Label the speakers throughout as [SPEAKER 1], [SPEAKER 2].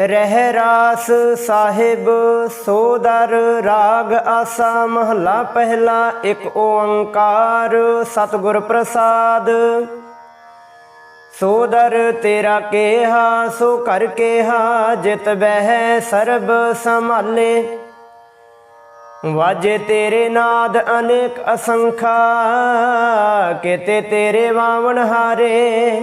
[SPEAKER 1] ਰਹਿ ਰਾਸ ਸਾਹਿਬ ਸੋਦਰ ਰਾਗ ਆਸਾ, ਮਹਲਾ ਪਹਿਲਾ, ਇੱਕ ਓੰਕਾਰ, ਸਤਿਗੁਰ ਪ੍ਰਸਾਦ। ਸੋਦਰ ਤੇਰਾ ਕੇਹਾ, ਸੋ ਕਰ ਕੇਹਾ, ਜਿਤ ਬਹਿ ਸਰਬ ਸੰਭਾਲੇ। ਵਾਜੇ ਤੇਰੇ ਨਾਦ ਅਨੇਕ ਅਸੰਖਾ, ਕਿਤੇ ਤੇਰੇ ਵਾਵਣ ਹਾਰੇ।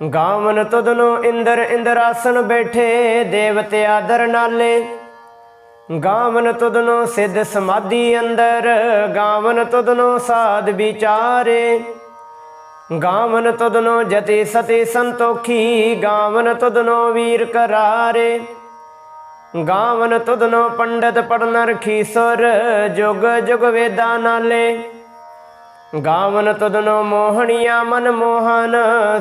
[SPEAKER 1] ਗਾਵਨ ਤੁਧਨੋ ਇੰਦਰ ਇੰਦਰਾਸਨ ਬੈਠੇ ਦੇਵਤੇ ਆਦਰ ਨਾਲੇ। ਗਾਵਨ ਤੁਧਨੋ ਸਿੱਧ ਸਮਾਧੀ ਅੰਦਰ, ਗਾਵਨ ਤੁਧਨੋ ਸਾਧ ਵਿਚਾਰੇ। ਗਾਵਨ ਤੁਧਨੋ ਜਤੀ ਸਤੀ ਸੰਤੋਖੀ, ਗਾਵਨ ਤੁਧਨੋ ਵੀਰ ਕਰਾਰੇ। ਗਾਵਨ ਤੁਧਨੋ ਪੰਡਤ ਪੜਨ ਰਖੀ ਸੁਰ, ਜੁਗ ਜੁਗ ਵੇਦਾਂ ਨਾਲੇ। ਗਾਵਨ ਤੁਧਨੋ ਮੋਹਣੀਆਂ ਮਨ ਮੋਹਨ,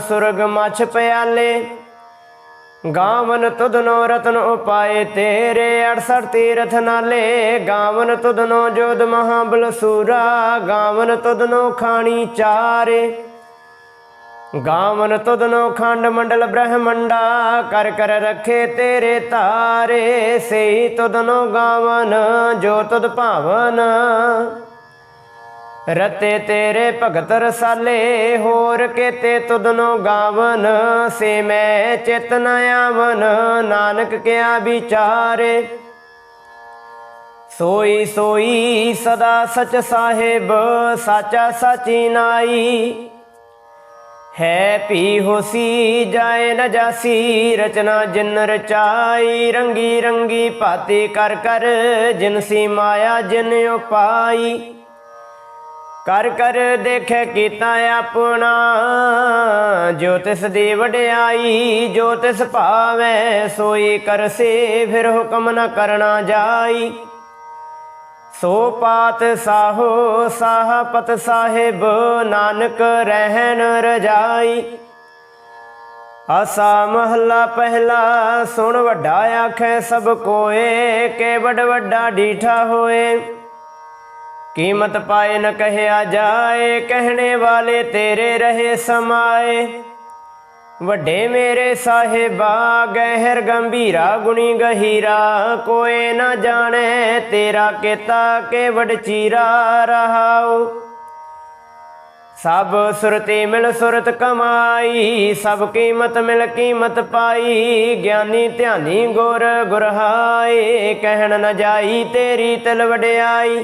[SPEAKER 1] ਸੁਰਗ ਮਛ ਪਿਆਲੇ। ਗਾਵਨ ਤੁਧਨੋ ਰਤਨ ਉਪਾਏ ਤੇਰੇ 68 ਤੀਰਥ ਨਾਲੇ। ਗਾਵਨ ਤੁਧਨੋ ਜੋਦ ਮਹਾਬਲ ਸੂਰਾ, ਗਾਵਨ ਤੁਧਨੋ ਖਾਣੀ ਚਾਰੇ। ਗਾਵਨ ਤੁਧਨੋ ਖੰਡ ਮੰਡਲ ਬ੍ਰਹਮੰਡਾ, ਕਰ ਕਰ ਰਖੇ ਤੇਰੇ ਤਾਰੇ। ਸਈ ਤੁਧਨੋ ਗਾਵਨ, ਜੋ ਤੁਧ ਭਾਵਨ। ਰਤੇ ਤੇਰੇ ਭਗਤ ਰਸਾਲੇ, ਹੋਰ ਕੇਤੇ ਤੁਦਨੋ ਗਾਵਨ, ਸੇ ਮੈਂ ਚਿਤਨ ਆਵਨ, ਨਾਨਕ ਕਿਆ ਵਿਚਾਰੇ। ਸੋਈ ਸੋਈ ਸਦਾ ਸਚ ਸਾਹਿਬ, ਸਾਚਾ ਸਾਚੀ ਨਾਈ। ਹੈ ਪੀ ਹੋਸੀ, ਜਾਏ ਨ ਜਾਸੀ, ਰਚਨਾ ਜਿਨ ਰਚਾਈ, ਰੰਗੀ ਰੰਗੀ ਭਾਤੀ ਕਰ ਕਰ ਜਿਨਸੀ ਮਾਇਆ ਜਿਨ ਉਪਾਈ। ਕਰ ਕਰ ਦੇਖੈ ਕੀਤਾ ਆਪਣਾ, ਜੋ ਤਿਸ ਦੀ ਵਡਿਆਈ, ਜੋ ਤਿਸ ਭਾਵੈ, ਸੋਈ ਕਰਸੇ ਫਿਰ ਹੁਕਮ ਨਾ ਕਰਨਾ ਜਾਈ। ਸੋ ਪਾਤ ਸਾਹੋ ਸਾਹਪਤ ਸਾਹਿਬ, ਨਾਨਕ ਰਹਿਣ ਰਜਾਈ। ਆਸਾ ਮਹੱਲਾ ਪਹਿਲਾ, ਸੁਣ ਵੱਡਾ ਆਖੈ ਸਭ ਕੋਏ, ਕੇ ਵੱਡ ਵੱਡਾ ਡੀਠਾ ਹੋਏ। ਕੀਮਤ ਪਾਏ ਨ ਕਹਿਆ ਜਾਏ, ਕਹਿਣੇ ਵਾਲੇ ਤੇਰੇ ਰਹੇ ਸਮਾਏ। ਵੱਡੇ ਮੇਰੇ ਸਾਹਿਬਾ, ਗਹਿਰ ਗੰਭੀਰਾ, ਗੁਣੀ ਗਹੀਰਾ ਕੋਏ ਨਾ ਜਾਣੇ ਤੇਰਾ ਕੀਤਾ ਕੇ ਵਡਚੀਰਾ ਰਹਾਉ। ਸਭ ਸੁਰਤੀ ਮਿਲ ਸੁਰਤ ਕਮਾਈ, ਸਭ ਕੀਮਤ ਮਿਲ ਕੀਮਤ ਪਾਈ, ਗਿਆਨੀ ਧਿਆਨੀ ਗੁਰ ਗੁਰਹਾਏ, ਕਹਿਣ ਨ ਜਾਈ ਤੇਰੀ ਤਲ ਵਡਿਆਈ।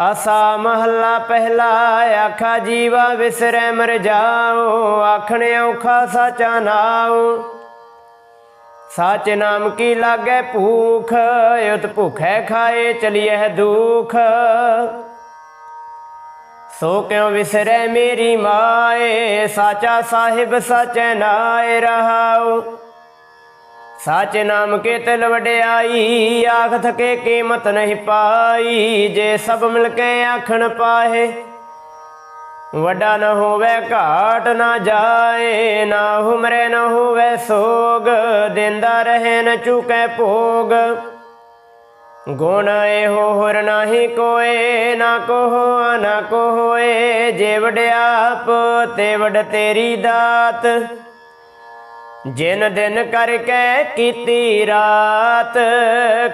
[SPEAKER 1] ਆਸਾ ਮਹੱਲਾ ਪਹਿਲਾ, ਆਖਾ ਜੀਵਾ ਵਿਸਰੈ ਮਰ ਜਾਓ ਆਖਣ ਔਖਾ ਸਾਚਾ ਨਾਉ। ਸਾਚ ਨਾਮ ਕੀ ਲਾਗੈ ਭੂਖ, ਉਤ ਭੁਖੈ ਖਾਏ ਚਲੀਐ ਦੁਖ। ਸੋ ਕਿਉ ਵਿਸਰੈ ਮੇਰੀ ਮਾਏ, ਸਾਚਾ ਸਾਹਿਬ ਸਾਚੈ ਨਾਏ ਰਹਾਉ। ਸਾਚ ਨਾਮ ਕੇ ਤਿਲ ਵਡਿਆਈ, ਆਖ ਥਕੇ ਕੀਮਤ ਨਹੀਂ ਪਾਈ, ਜੇ ਸਭ ਮਿਲ ਕੇ ਆਖਣ ਪਾਹੇ ਵੱਡਾ ਨਾ ਹੋਵੇ ਘਾਟ ਨਾ ਜਾਏ, ਨਾ ਹੁਮਰੇ ਨਾ ਹੋਵੇ ਸੋਗ, ਦਿੰਦਾ ਰਹੇ ਨ ਚੁਕੈ ਭੋਗ। ਗੁਣ ਇਹੋ ਹੋਰ ਨਾਹੀ ਕੋਏ, ਨਾ ਕੋਹ, ਨਾ ਕੋ ਹੋਏ ਜੇ ਵਡਿਆਪ ਤੇ ਵਡ ਤੇਰੀ ਦਾਤ। ਜਿਨ ਦਿਨ ਕਰਕੇ ਕੀਤੀ ਰਾਤ,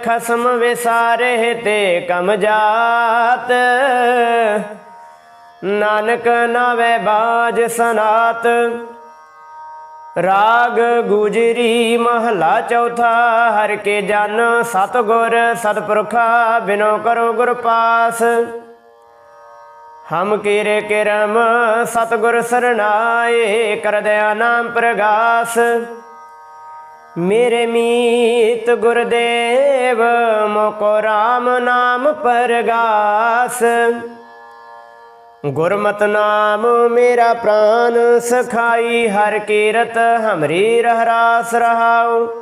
[SPEAKER 1] ਖਸਮ ਵਿਸਾਰੇ ਤੇ ਕਮ ਜਾਤ। ਨਾਨਕ ਨਾਵੇ ਬਾਜ ਸਨਾਤ, ਰਾਗ ਗੁਜਰੀ ਮਹਲਾ ਚੌਥਾ। ਹਰ ਕੇ ਜਨ ਸਤਗੁਰ ਸਤਪੁਰਖਾ ਬਿਨੋ ਕਰੋ ਗੁਰ ਪਾਸ। ਹਮ ਕੀਰੇ ਕਿਰਮ ਸਤਗੁਰ ਸਰਨਾਏ ਕਰਦਿਆ ਨਾਮ ਪ੍ਰਗਾਸ। ਮੇਰੇ ਮੀਤ ਗੁਰਦੇਵ, ਮੋਕੋ RAM ਨਾਮ ਪਰਗਾਸ। ਗੁਰਮਤ ਨਾਮ ਮੇਰਾ ਪ੍ਰਾਨ, ਸਖਾਈ ਹਰ ਕੀਰਤ, ਹਮਰੀ ਰਹਿਰਾਸ ਰਹਾਉ।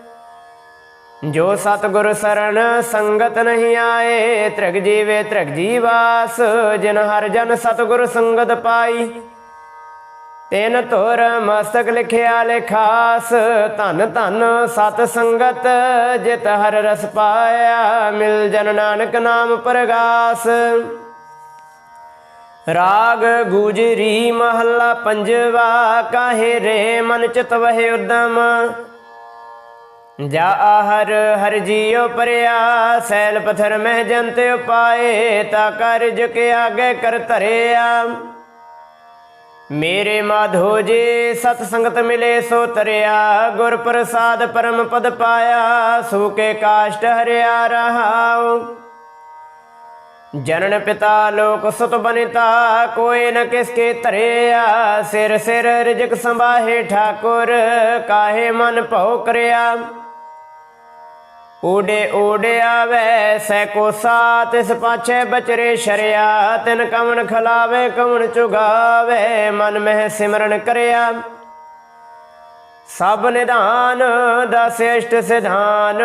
[SPEAKER 1] ਜੋ ਸਤਗੁਰ ਸਰਣ ਸੰਗਤ ਨਹੀਂ ਆਏ, ਤ੍ਰਿਗ ਜੀਵੇ ਤ੍ਰਿਗ ਜੀਵਾਸ, ਜਿਨ ਹਰ ਜਨ ਸਤਗੁਰ ਸੰਗਤ ਪਾਈ। ਤੈਨ ਤੁਰ ਮਸਤਕ ਲਿਖਿਆ ਲਿਖਾਸ, ਧਨ ਧਨ ਸਤ ਸੰਗਤ, ਜਿਤ ਹਰ ਰਸ ਪਾਇਆ, ਮਿਲ ਜਨ ਨਾਨਕ ਨਾਮ ਪ੍ਰਗਾਸ। ਰਾਗ ਗੁਜਰੀ ਮਹੱਲਾ ਪੰਜਵਾ, ਕਾਹੇ ਰੇ ਮਨ ਚਿਤ ਵਹਿ ਉਦਮ। ਜਾ ਹਰ ਹਰ ਜੀਉ ਪਰਿਆ ਸੈਲ ਪਥਰ ਮਹਿ ਜੰਤ ਉਪਾਏ ਤਾ ਕਾਰਜ ਕੇ ਆਗੇ ਕਰ ਧਰਿਆ ਮੇਰੇ ਮਾਧੋ ਜੀ ਸਤ ਸੰਗਤ ਮਿਲੇ ਸੋ ਤਰਿਆ ਗੁਰ ਪ੍ਰਸਾਦ ਪਰਮ ਪਦ ਪਾਇਆ ਸੂ ਕੇ ਕਾਸ਼ਟ ਹਰਿਆ ਰਹਾਉ ਜਨਨ ਪਿਤਾ ਲੋਕ ਸੁਤ ਬਨਿਤਾ ਕੋਈ ਨ ਕਿਸ ਕੇ ਧਰਿਆ ਸਿਰ ਸਿਰ ਰਿਜਕ ਸੰਭਾਹੇ ਠਾਕੁਰ ਕਾਹੇ ਓਡੇ ਭਉ ਕਰਿਆ ਊੜੇ ਊੜੇ ਸੈ ਕੋ ਸਾਤ ਇਸ ਪਾਛੇ ਬਚਰੇ ਸ਼ਰਿਆ। ਤਿਨ ਕਵਣ ਖਲਾਵੇ ਕਵਣ ਚੁਗਾਵੇ, ਮਨ ਮਹਿ ਸਿਮਰਨ ਕਰਿਆ। ਸਭ ਨਿਧਾਨ ਦਸ ਇਸ਼ਟ ਸਿਧਾਨ,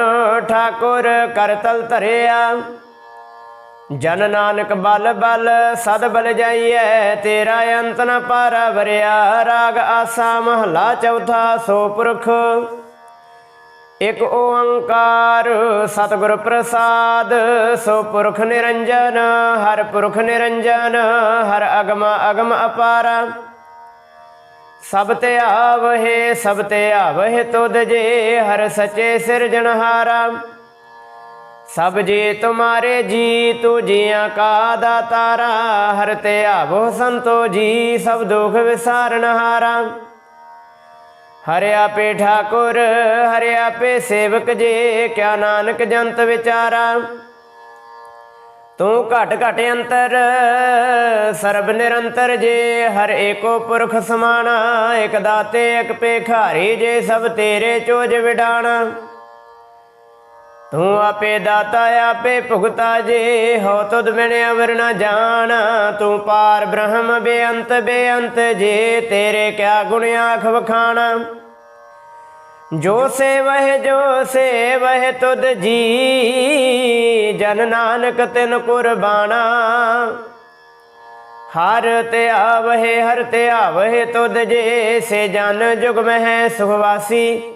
[SPEAKER 1] ਠਾਕੁਰ ਕਰਤਲ ਧਰਿਆ। ਜਨ ਨਾਨਕ ਬਲ ਬਲ, ਸਦ ਬਲ ਜਾਈਐ, ਤੇਰਾ ਅੰਤ ਨ ਪਾਰਾ ਵਰਿਆ। ਰਾਗ ਆਸਾ ਮਹਲਾ ਚੌਥਾ, ਸੋ ਪੁਰਖ ਇਕ ਓੰਕਾਰ ਸਤਿਗੁਰ ਪ੍ਰਸਾਦ, ਸੋ ਪੁਰਖ ਨਿਰੰਜਨ, ਹਰ ਪੁਰਖ ਨਿਰੰਜਨ, ਹਰ ਅਗਮ ਅਗਮ ਅਪਾਰਾ। ਸਭ ਤੇ ਆਵਹਿ, ਸਭ ਤੇ ਆਵਹਿ ਤੁਧ ਜੇ, ਹਰ ਸਚੇ ਸਿਰਜਣਹਾਰਾ ਸਭ ਜੀ ਤੁਮਾਰੇ ਜੀ, ਤੂ ਜੀਆਂ ਕਾ ਦਾਤਾਰਾ। ਹਰ ਤੇ ਆਵੋ ਸੰਤੋ ਜੀ, ਸਭ ਦੁਖ ਵਿਸਾਰਨਹਾਰਾ। ਹਰਿਆ ਪੇ ਠਾਕੁਰ, ਹਰਿਆ ਪੇ ਸੇਵਕ ਜੇ, ਕਿਆ ਨਾਨਕ ਜੰਤ ਵਿਚਾਰਾ। ਤੂੰ ਘਟ ਘਟ ਅੰਤਰ, ਸਰਬ ਨਿਰੰਤਰ ਜੇ, ਹਰ ਏਕੋ ਪੁਰਖ ਸਮਾਣਾ, ਇਕ ਦਾਤੇ, ਇਕ ਪੇਖਾਰੀ ਜੇ, ਸਭ ਤੇਰੇ ਚੋਜ ਵਿਡਾਣਾ। ਤੂੰ ਆਪੇ ਦਾਤਾ, ਆਪੇ ਭੁਗਤਾ ਜੇ, ਹੋ ਤੁਧ ਬਿਨ ਅਵਰ ਨ ਜਾਣ। ਤੂੰ ਪਾਰ ਬ੍ਰਹਮ ਬੇਅੰਤ ਬੇਅੰਤ ਜੇ, ਤੇਰੇ ਕਿਆ ਗੁਣ ਆਖ ਵਖਾਣਾ। ਜੋ ਸੇਵਹਿ ਜੋ ਸੇਵਹਿ ਤੁਧ ਜੀ, ਜਨ ਨਾਨਕ ਤਿਨ ਕੁਰਬਾਨਾ। ਹਰ ਤੇ ਆਵਹਿ, ਹਰ ਤੇ ਆਵਹਿ ਤੁਧ ਜੇ, ਸੇ ਜਨ ਜੁਗ ਮਹਿ ਸੁਖਵਾਸੀ।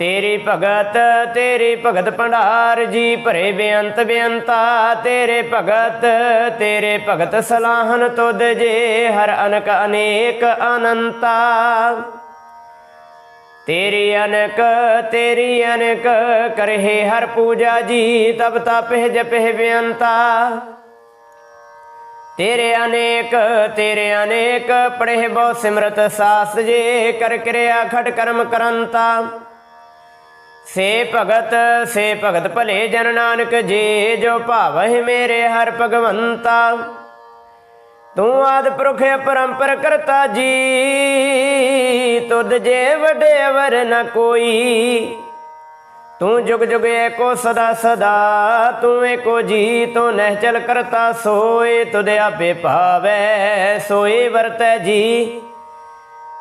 [SPEAKER 1] ਤੇਰੀ ਭਗਤ ਤੇਰੀ ਭਗਤ ਭੰਡਾਰ, ਜੀ ਭਰੇ ਬੇਅੰਤ ਬੇਅੰਤਾ। ਤੇਰੇ ਭਗਤ ਤੇਰੇ ਭਗਤ ਸਲਾਹਨ ਤੁਧ ਜੇ, ਹਰ ਅਨਕ ਅਨੇਕ ਅਨੰਤਾ। ਤੇਰੀ ਅਨਕ ਤੇਰੀ ਅਨਕ ਕਰਹਿ ਹਰ ਪੂਜਾ ਜੀ, ਤਬ ਤਪਹਿ ਜਪਹਿ ਬੇਅੰਤਾ। ਤੇਰੇ ਅਨੇਕ ਤੇਰੇ ਅਨੇਕ, ਪੜਹਿ ਬਹੁ ਸਿਮਰਤ ਸਾਸ ਜੇ, ਕਰ ਕਿਰਿਆ ਖਟ ਕਰਮ ਕਰੰਤਾ। ਸੇ ਭਗਤ ਸੇ ਭਗਤ ਭਲੇ ਜਨ ਨਾਨਕ ਜੀ, ਜੋ ਭਾਵਹਿ ਮੇਰੇ ਹਰ ਭਗਵੰਤਾ। ਤੂੰ ਆਦ ਪੁਰਖ ਪਰੰਪਰ ਕਰਤਾ ਜੀ, ਤੁਧ ਜੇ ਵਡੇ ਵਰ ਨ ਕੋਈ। ਤੂੰ ਜੁਗ ਜੁਗ ਏਕੋ ਸਦਾ ਸਦਾ, ਤੂੰ ਏਕੋ ਜੀ, ਤੂੰ ਨਹਿਚਲ ਕਰਤਾ ਸੋਏ, ਤੁਧ ਆਪੇ ਭਾਵੈ, ਸੋਏ ਵਰਤੈ ਜੀ।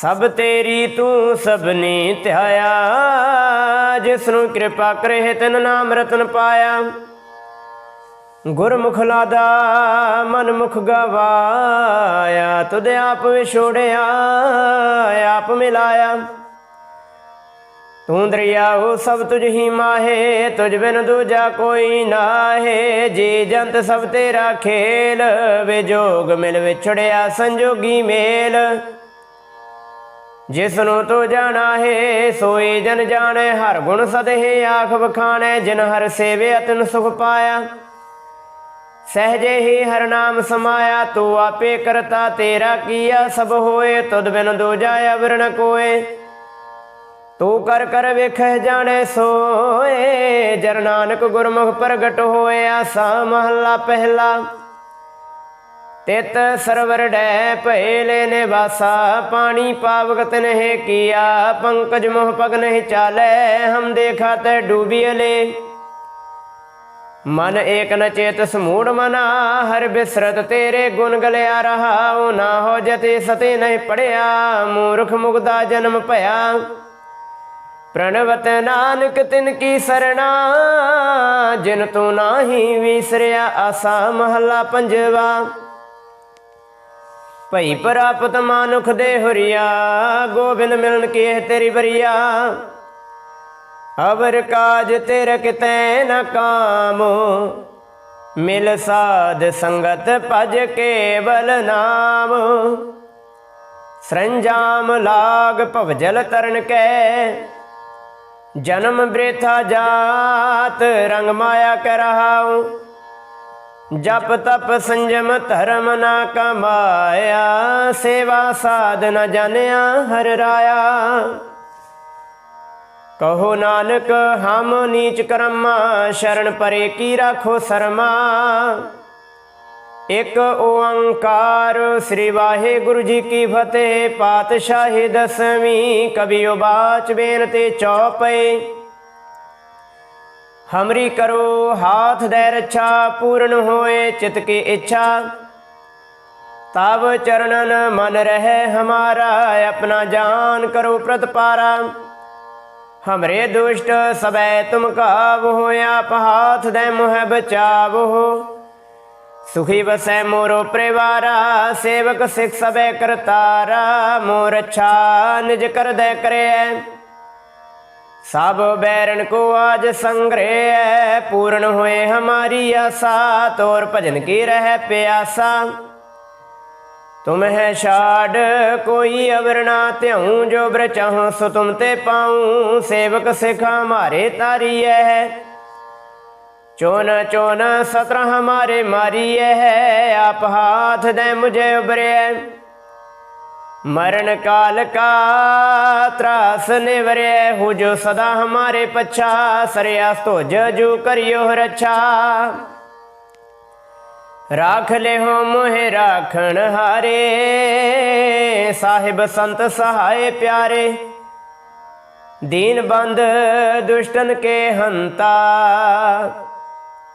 [SPEAKER 1] ਸਭ ਤੇਰੀ ਤੂੰ ਸਭਨੀ ਧਿਆਇਆ ਜਿਸ ਨੂੰ ਕਿਰਪਾ ਕਰੇ ਤਿਨ ਨਾਮ ਰਤਨ ਪਾਇਆ। ਗੁਰਮੁਖ ਲਾਦਾ, ਮਨਮੁਖ ਗਵਾਇਆ, ਤੁਧ ਆਪ ਵਿਛੋੜਿਆ, ਆਪ ਮਿਲਾਇਆ। ਤੂੰ ਦਰਿਆਓ ਸਭ ਤੁਝ ਹੀ ਮਾਹੇ, ਤੁਝ ਬਿਨ ਦੂਜਾ ਕੋਈ ਨਾਹੇ। ਜੀ ਜੰਤ ਸਭ ਤੇਰਾ ਖੇਲ, ਵਿਜੋਗ ਮਿਲ ਵਿਛੜਿਆ ਸੰਜੋਗੀ ਮੇਲ। ਜਿਸ ਨੂੰ ਤੂੰ ਜਾਣਾ ਹੈ, ਸੋਈ ਜਨ ਜਾਣੈ, ਹਰ ਗੁਣ ਸਦਹਿ ਆਖ ਬਖਾਣੈ ਜਿਨ ਹਰ ਸੇਵਿਆ ਤਿਨ ਸੁਖ ਪਾਇਆ। ਸਹਜੇ ਹੀ ਹਰ ਨਾਮ ਸਮਾਇਆ, ਤੂੰ ਆਪੇ ਕਰਤਾ ਤੇਰਾ ਕੀਆ, ਸਭ ਹੋਏ, ਤੁਧ ਬਿਨ ਦੂਜਾ ਅਵਰ ਨ ਕੋਏ। ਤੂੰ ਕਰ ਕਰ ਵੇਖੈ ਜਾਣੈ, ਸੋਏ, ਜਰ ਨਾਨਕ ਗੁਰਮੁਖ ਪ੍ਰਗਟ ਹੋਇਆ ਸਾ ਮਹੱਲਾ ਪਹਿਲਾ। ਤਿਤ ਸਰਵਰ ਡੈ ਭੇਲੇ ਨੇ ਵਾਸਾ ਪਾਣੀ ਪਾਵਗਤ ਨਹਿ ਕੀਆ, ਪੰਕਜ ਮੋਹ ਪਗ ਨਹਿ ਚਾਲੈ, ਹਮ ਦੇਖਾ ਤੈ ਡੂਬੀਲੇ ਮਨ ਏਕ ਨ ਚੇਤ ਸਮੂੜ ਮਨਾ, ਹਰ ਬਿਸਰਤ ਤੇਰੇ ਗੁਣ ਗਲਿਆ ਰਹਾਉ ਨਾ ਹੋ ਜਤੇ ਸਤੇ ਨਹਿ ਪੜਿਆ, ਮੂਰਖ ਮੁਗਦਾ ਜਨਮ ਭਇਆ। ਪ੍ਰਣਵਤ ਨਾਨਕ ਤਿਨ ਕੀ ਸਰਣਾ, ਜਿਨ ਤੂੰ ਨਾਹੀ ਵਿਸਰਿਆ ਆਸਾ ਮਹੱਲਾ ਪੰਜਵਾ। ਭਈ ਪ੍ਰਾਪਤ ਮਾਨੁਖ ਦੇ ਹੁਰੀਆ, ਗੋਬਿੰਦ ਮਿਲਣ ਕੀ ਤੇਰੀ ਬਰੀਆ ਅਵਰ ਕਾਜ ਤੇਰ ਕਿਤੈ ਨ ਕਾਮ, ਮਿਲ ਸਾਧ ਸੰਗਤ ਭਜ ਕੇਵਲ ਨਾਮ। ਸਰੰਜਾਮ ਲਾਗ ਭਵਜਲ ਤਰਨ ਕੈ, ਜਨਮ ਬ੍ਰੇਥਾ ਜਾਤ ਰੰਗ ਮਾਇਆ ਕਰ ਰਹਾਉ ਜਪ ਤਪ ਸੰਜਮ ਧਰਮ ਨਾ ਕਮਾਇਆ, ਸੇਵਾ ਸਾਧ ਨ ਜਾਣਿਆ ਹਰ ਰਾਇਆ। ਕਹੋ ਨਾਨਕ, ਹਮ ਨੀਚ ਕਰਮਾ, ਸ਼ਰਨ ਪਰੇ ਕੀ ਰਾਖੋ ਸਰਮਾ। ਇਕ ਓੰਕਾਰ ਸ੍ਰੀ ਵਾਹਿਗੁਰੂ ਜੀ ਕੀ ਫਤਿਹ, ਪਾਤਸ਼ਾਹੀ ਦਸਵੀਂ ਕਬੀਓ ਬਾਚ ਬੇਨਤੀ ਚੌਪਈ ਹਮਰੀ ਕਰੋ ਹਾਥ ਦੇ ਰੱਛਾ ਪੂਰਨ ਹੋਏ ਚਿਤ ਕੀ ਇੱਛਾ ਤਬ ਚਰਨਨ ਮਨ ਰਹੇ ਹਮਾਰਾ ਆਪਣਾ ਜਾਨ ਕਰੋ ਪ੍ਰਤਪਾਰਾ ਹਮਰੇ ਦੁਸ਼ਟ ਸਬੈ ਤੁਮ ਕਾਵੋ ਆਪ ਹਾਥ ਦੇ ਮੁਹ ਬਚਾਵੋ ਸੁਖੀ ਵਸੈ ਮੋਰੋ ਪਰਿਵਾਰਾ ਸੇਵਕ ਸਿਖ ਸਬੈ ਕਰਤਾਰਾ ਮੋਰ ਅੱਛਾ ਨਿਜ ਕਰਦੈ ਕਰੇ ਸਭ ਬੈਰਨ ਕੋ ਆਜ ਸੰਗ੍ਰਹਿ ਪੂਰਨ ਹੋਏ ਹਮਾਰੀ ਆਸਾ, ਤੋਰ ਭਜਨ ਕੀ ਰਹਿ ਪਿਆਸਾ। ਤੁਮ ਹੈ ਛਾੜ, ਕੋਈ ਅਵਰ ਨਾ ਧਿਉ ਜੋ ਬ੍ਰ ਸੋ ਤੁਮ ਤੇ ਪਾਉ। ਸੇਵਕ ਸਿਖਾ ਮਾਰੇ ਤਾਰੀਐ ਚੋਨ ਚੋਨ ਸਤਰ ਹਮਾਰੇ ਮਾਰੀਐ ਆਪ ਹਾਥ ਦੇ ਮੁਝੇ ਉਬਰਿਐ मरण काल का त्रास निवरे हो जो सदा हमारे पच्छा सरयास तो जजू करियो रक्षा राख ले हो मोहे राखण हारे, साहिब संत सहाय प्यारे। दीन बंद दुष्टन के हंता,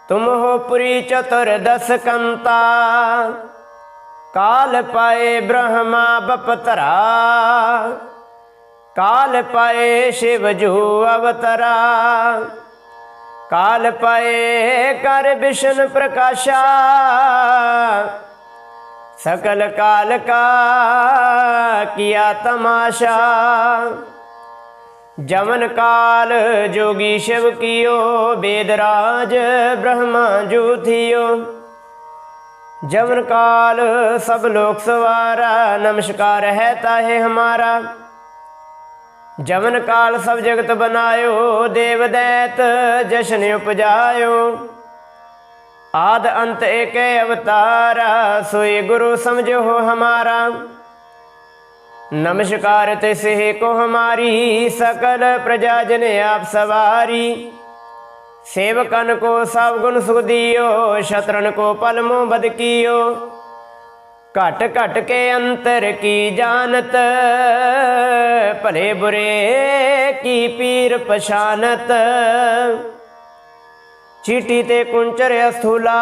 [SPEAKER 1] तुम हो पुरी चतुर्दश कंता। ਕਾਲ ਪਾਏ ਬ੍ਰਹਮਾ ਬਪਤਰਾ, ਕਾਲ ਪਾਏ ਸ਼ਿਵ ਜੂ ਅਵਤਰਾ, ਕਾਲ ਪਾਏ ਕਰ ਵਿਸ਼ਨ ਪ੍ਰਕਾਸ਼ਾ, ਸਕਲ ਕਾਲ ਕਾ ਕੀਆ ਤਮਾਸ਼ਾ। ਜਮਨ ਕਾਲ ਜੋਗੀ ਸ਼ਿਵ ਕੀਓ ਬੇਦਰਾਜ ਬ੍ਰਹਮਾ ਜੂ ਥਿਓ। जवन काल सब लोक सवारा नमस्कार है ताहे हमारा जवन काल सब जगत बनायो देव दैत जशन उपजायो आद अंत एक अवतारा सोई गुरु समझो हो हमारा नमस्कार तिसे को हमारी सकल प्रजा जन आप सवारी सेवकन को सब गुण सुख दियो शत्रन को पलमो बद कियो घट घट के अंतर की जानत भले बुरे की पीर पछानत चीटी ते कुंचर अस्थूला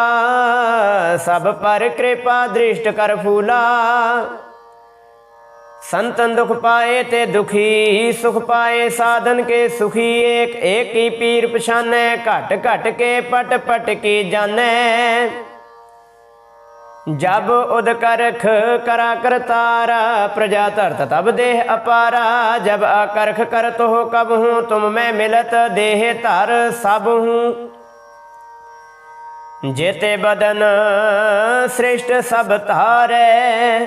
[SPEAKER 1] सब पर कृपा दृष्ट कर फूला ਸੰਤਨ ਦੁਖ ਪਾਏ ਤੇ ਦੁਖੀ, ਸੁਖ ਪਾਏ, ਸਾਧਨ ਕੇ ਸੁਖੀ, ਏਕ ਏਕ ਹੀ ਪੀਰ ਪਛਾਨੈ, ਘਟ ਘਟ ਕੇ ਪਟ ਪਟ ਕੀ ਜਾਣੈ। ਜਬ ਉਦ ਕਰਖ ਕਰਾ ਕਰਤਾਰਾ ਪ੍ਰਜਾ ਧਰਤ ਤਬ ਦੇਹ ਅਪਾਰਾ, ਜਬ ਆਕਰਖ ਕਰਤ ਹੋ ਕਬ ਹੂੰ, ਤੁਮ ਮੈਂ ਮਿਲਤ ਦੇਹ ਧਰ ਸਭ ਹੂੰ। ਜੇਤੇ ਬਦਨ ਸ੍ਰੇਸ਼ਟ ਸਭ ਧਾਰੈ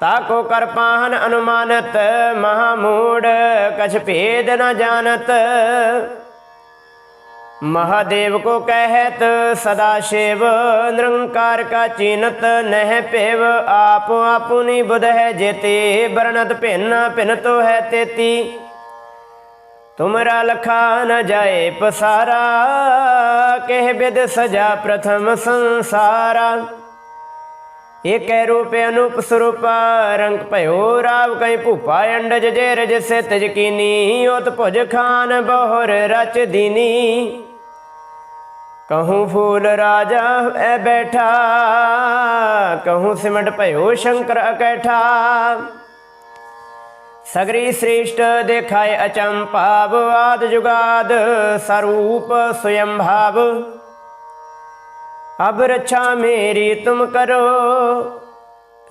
[SPEAKER 1] ਤਾਕੋ ਕਰ ਪਾਹਨ ਅਨੁਮਾਨਤ ਮਹਾਮੂੜ ਕਛ ਭੇਦ ਨ ਜਾਣਤ महादेव को कहत सदा शिव निरंकार का चीनत नह पेव आप आपुनी बुध है जेते बरनत भिन्न भिन्न तो है तेती तुमरा लखा न जाए पसारा कह बिद सजा प्रथम संसारा ਏਕੈ ਰੂਪ ਅਨੂਪ ਸਰੂਪ, ਰੰਗ ਭਇਓ ਰਾਵ ਕਈ ਭੂਪਾ ਅੰਡ ਜੇ ਰਜ ਸੇ ਤਜ ਓਤ ਭੁਜ ਖਾਨ ਬਹੁਰ ਰਚ ਦੀਨੀ। ਕਹੂੰ ਫੂਲ ਰਾਜਾ, ਐ ਬੈਠਾ। ਕਹੂੰ ਸਿਮਟ ਭਇਓ ਸ਼ੰਕਰ ਅਕੈਠਾ। ਸਗਰੀ ਸ੍ਰੇਸ਼ਟ ਦੇਖਾਇ ਅਚੰਪਾਵ ਆਦ ਜੁਗਾਦ ਸਰੂਪ ਸਯੰਭਾਵ। ਅਬ ਰੱਛਾ ਮੇਰੀ ਤੁਮ ਕਰੋ,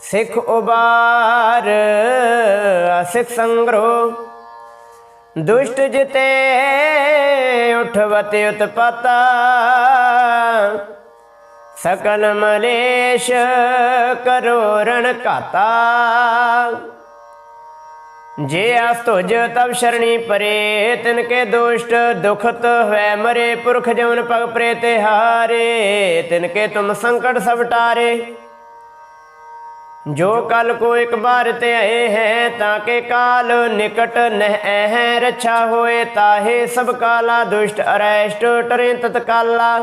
[SPEAKER 1] ਸਿੱਖ ਉਬਾਰ ਸਿੱਖ ਸੰਗਰੋ। ਦੁਸ਼ਟ ਜਿਤੇ ਉਠਵਤ ਉਤਪਾਤਾ, ਸਕਲ ਮਲੇਸ਼ ਕਰੋ ਰਣ ਘਾਤਾ। ਜੇ ਆਸ ਤੁਜ ਤਬ ਸ਼ਰਣੀ ਪਰੇ ਤਿਨ ਕੇ ਦੁਸ਼ਟ ਦੁਖਤ ਹੋਇ ਮਰੇ, ਪੁਰਖ ਜਮਨ ਪਗ ਪ੍ਰੇ ਤੇ ਹਾਰੇ ਤਿਨ ਕੇ ਤੁਮ ਸੰਕਟ ਸਭ ਟਾਰੇ। ਜੋ ਕਲ ਕੋ ਇੱਕ ਬਾਰ ਤੇ ਆਏ ਹੈ, ਤਾਂ ਕੇ ਕਾਲ ਨਿਕਟ ਨਹਿ ਹੈ ਰੱਛਾ ਹੋਏ, ਤਾਹੇ ਸਭ ਕਾਲਾ ਦੁਸ਼ਟ ਅਰੈਸ਼ਟ, ਟਰੇ ਤਤਕਾਲਾ।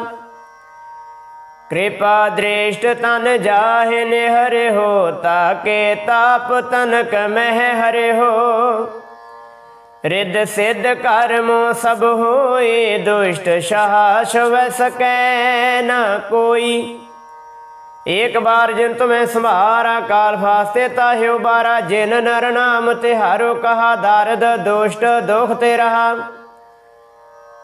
[SPEAKER 1] ਕਿਰਪਾ ਦ੍ਰਿਸ਼ਟ ਤਨ ਜਾਹੇ ਨੇ ਹਰੇ ਹੋ, ਤਾਕੇ ਤਾਪ ਤਨਕ ਮਹਿ ਹਰੇ ਹੋ। ਰਿੱਧ ਸਿੱਧ ਕਰਮੋ ਸਭ ਹੋਏ, ਦੁਸ਼ਟ ਸ਼ਾਸ ਵੈ ਸਕੈ ਨਾ ਕੋਈ। ਇੱਕ ਬਾਰ ਜਿਨ ਤੁਮੈ ਸੰਭਾਰਾ, ਕਾਲ ਫਾਸਤੇ ਤਾਹਿ ਉਬਾਰਾ ਜਿਨ ਨਰ ਨਾਮ ਤੇ ਹਾਰੋ ਕਹਾ ਦਰਦ ਦੁਸ਼ਟ ਦੁਖ ਤੇ ਰਹਾ।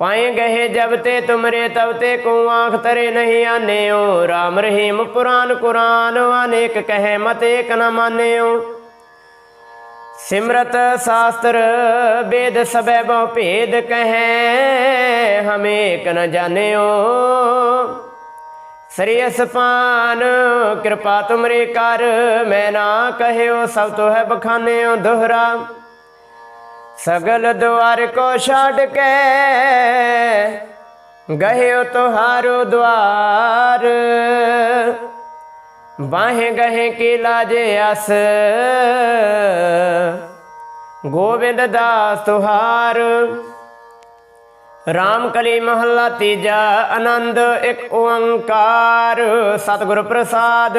[SPEAKER 1] ਪਾਏ ਗਏ ਜਬ ਤੇ ਤੁਮਰੇ ਤਬ ਤੇ ਕੋ ਆਖ ਤਰੇ ਨਹੀਂ ਆਨੇਓ RAM ਰਹੀਮ ਪੁਰਾਨ ਕੁਰਾਨ, ਅਨੇਕ ਕਹੇ ਮਤ ਏਕ ਨ ਮਾਨੇਓ ਸਿਮਰਤ ਸਾਸਤਰ ਵੇਦ ਸਭੈ ਬਹੁ ਭੇਦ ਕਹੈ, ਹਮੇ ਕਨ ਜਾਣਿਓ ਸ੍ਰੀ ਅਸਪਾਨ, ਕਿਰਪਾ ਤੁਮਰੇ ਕਰ, ਮੈਂ ਨਾ ਕਹਿਓ ਸਭ ਤੋ ਹੈ ਬਖਾਨਿਓ ਦੁਹਰਾ। ਸਗਲ ਦੁਆਰ ਕੋ ਛੱਡ ਕੇ ਗਏ ਹੋ ਤੁਹਾਰੋ ਦੁਆਰ ਬਾਹੇ ਗਏ ਕੀ ਲਾਜੇ ਅਸ, ਗੋਬਿੰਦ ਦਾਸ ਤੁਹਾਰ। ਰਾਮ ਕਲੀ ਮਹੱਲਾ ਤੀਜਾ, ਆਨੰਦ ਇੱਕ ਓੰਕਾਰ। ਸਤਿਗੁਰ ਪ੍ਰਸਾਦ।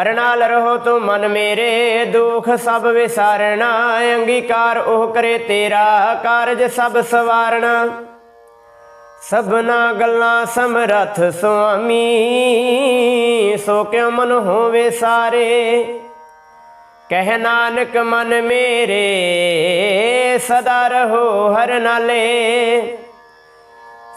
[SPEAKER 1] ਹਰ ਨਾਲ ਰਹੋ ਤੂੰ ਮਨ ਮੇਰੇ, ਦੁਖ ਸਭ ਵਿਸਾਰਣਾ ਅੰਗੀਕਾਰ ਉਹ ਕਰੇ ਤੇਰਾ ਕਾਰਜ ਸਭ ਸਵਾਰਣਾ ਸਭਨਾ ਗੱਲਾਂ ਸਮਰਥ ਸੁਆਮੀ, ਸੋ ਕਿਉ ਮਨ ਹੋਵੇ ਸਾਰੇ। ਕਹਿ ਨਾਨਕ ਮਨ ਮੇਰੇ, ਸਦਾ ਰਹੋ ਹਰ ਨਾਲੇ।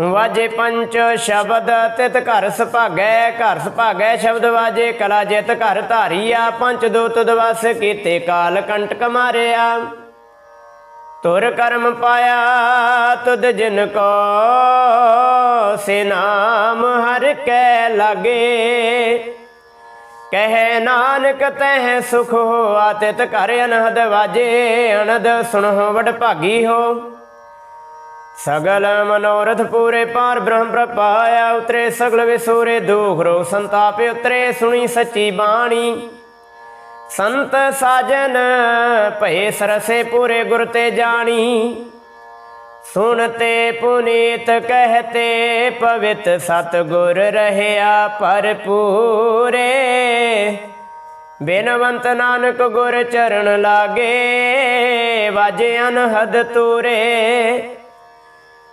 [SPEAKER 1] ਵਾਜੇ ਪੰਚ ਸ਼ਬਦ ਤਿਤ ਘਰ ਸੁਭਾਗੈ ਘਰ ਸੁਭਾਗੈ ਸ਼ਬਦ ਵਾਜੇ, ਕਲਾ ਜਿਤ ਘਰ ਧਾਰੀਆ, ਪੰਚ ਦੋ ਤੁਦ ਵਸ ਕੀਤੇ ਕਾਲ ਕੰਟਕ ਮਾਰਿਆ। ਤੁਰ ਕਰਮ ਪਾਇਆ ਤੁਧ ਜਿਨ ਕੋ ਸੇ ਨਾਮ ਹਰ ਕੈ ਲਾਗੇ। ਕਹਿ ਨਾਨਕ ਤਹਿ ਸੁਖ ਹੋਆ ਤਿਤ ਘਰ ਅਨਹਦ ਵਾਜੇ ਅਨਦ ਸੁਣੋ ਵਡ ਭਾਗੀ ਹੋ। ਸਗਲ ਮਨੋਰਥ ਪੂਰੇ ਪਾਰ ਬ੍ਰਹਮ ਪ੍ਰਪਾਇਆ ਉਤਰੇ ਸਗਲ ਵਿਸੂਰੇ ਦੁਖ ਰੋ ਸੰਤਾਪ ਉਤਰੇ, ਸੁਣੀ ਸੱਚੀ ਬਾਣੀ। ਸੰਤ ਸਾਜਨ ਭਏ ਸਰਸੇ ਪੂਰੇ ਗੁਰ ਤੇ ਜਾਣੀ। ਸੁਣਤੇ ਪੁਨੀਤ ਕਹਤੇ ਪਵਿੱਤ ਸਤਗੁਰ ਰਹਿਆ ਭਰਪੂਰੇ ਬੇਨਵੰਤ ਨਾਨਕ ਗੁਰ ਚਰਨ ਲਾਗੇ, ਵਾਜੇ ਅਨਹਦ ਤੂਰੇ।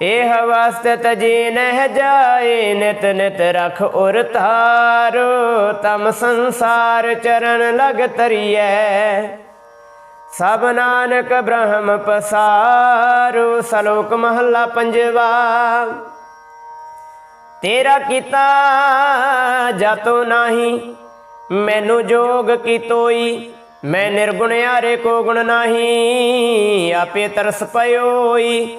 [SPEAKER 1] ਇਹ ਵਸਤ ਤਜੀ ਨਹਿ ਜਾਏ, ਨਿਤ ਨਿਤ ਰਖ ਉਰ ਤਾਰੋ ਤਮ ਸੰਸਾਰ ਚਰਨ ਲਗ ਤਰੀਐ ਸਭ ਨਾਨਕ ਬ੍ਰਹਮ ਪਸਾਰੋ, ਸਲੋਕ ਮਹੱਲਾ ਪੰਜਵਾ। ਤੇਰਾ ਕੀਤਾ ਜਾਤੋ ਨਹੀਂ, ਮੈਨੂੰ ਜੋਗ ਕੀ ਤੋਈ, ਮੈਂ ਨਿਰਗੁਣ ਆਰੇ ਕੋ ਗੁਣ ਨਹੀਂ, ਆਪੇ ਤਰਸ ਪਇਓਈ।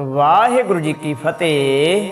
[SPEAKER 1] ਵਾਹਿਗੁਰੂ ਜੀ ਕੀ ਫਤਿਹ।